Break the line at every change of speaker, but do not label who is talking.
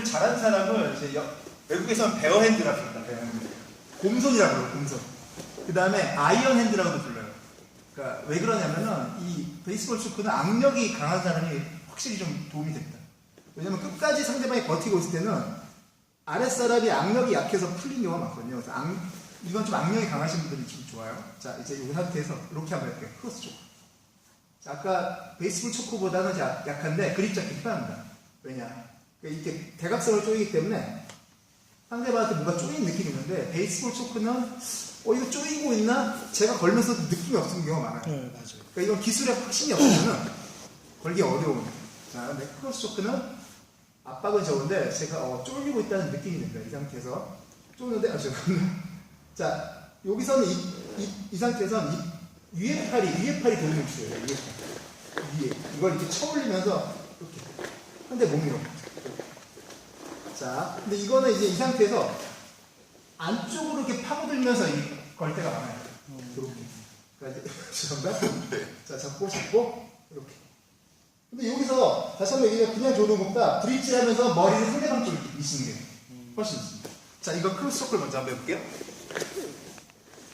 초크를 잘하는 사람을 이제 여- 외국에서는 베어 핸드라고 합니다. 베어 핸드. 곰손이라고 그래요, 곰손. 그 다음에 아이언 핸드라고도 불러요. 그러니까 왜 그러냐면은 이 베이스볼 초크는 악력이 강한 사람이 확실히 좀 도움이 됩니다. 왜냐면 끝까지 상대방이 버티고 있을 때는 아랫사람이 악력이 약해서 풀린 경우가 많거든요. 그래서 악, 이건 좀 악력이 강하신 분들이 좀 좋아요. 자, 이제 이 상태에서 이렇게 한번 할게요. 크로스 초크. 자, 아까 베이스볼 초크보다는 약- 약한데 그립 잡기 편합니다. 왜냐? 그러니까 이렇게 대각선을 쪼이기 때문에 상대방한테 뭔가 쪼이는 느낌이 있는데 베이스볼 초크는 어 이거 쪼이고 있나? 제가 걸면서도 느낌이 없는 경우가 많아요.
네, 맞아요.
그러니까 이건 기술의 확신이 없으면 걸기 어려운. 자, 근데 크로스 초크는 압박은 적은데 제가 어, 쫄리고 있다는 느낌이 듭니다. 이 상태에서 쫄는데 아 잠깐만. 자, 여기서는 이, 이, 이 상태에서는 이 위에 팔이 위에 팔이 도움을 줘요. 위에 팔. 위에 이걸 이렇게 쳐올리면서 이렇게 근데 몸이 이렇게. 자, 근데 이거는 이제 이 상태에서 안쪽으로 이렇게 파고들면서 이- 걸 때가 많아요. 이렇게. 그러니까 이제 죄송합니다. 자, 잡고 잡고 이렇게. 근데 여기서 다시 한번 얘기해 그냥 조는 것보다 브릿지 하면서 머리를 상대방 쪽으로 미시는 게 훨씬 좋습니다. 자, 이거 크로스 서클 먼저 한번 해볼게요.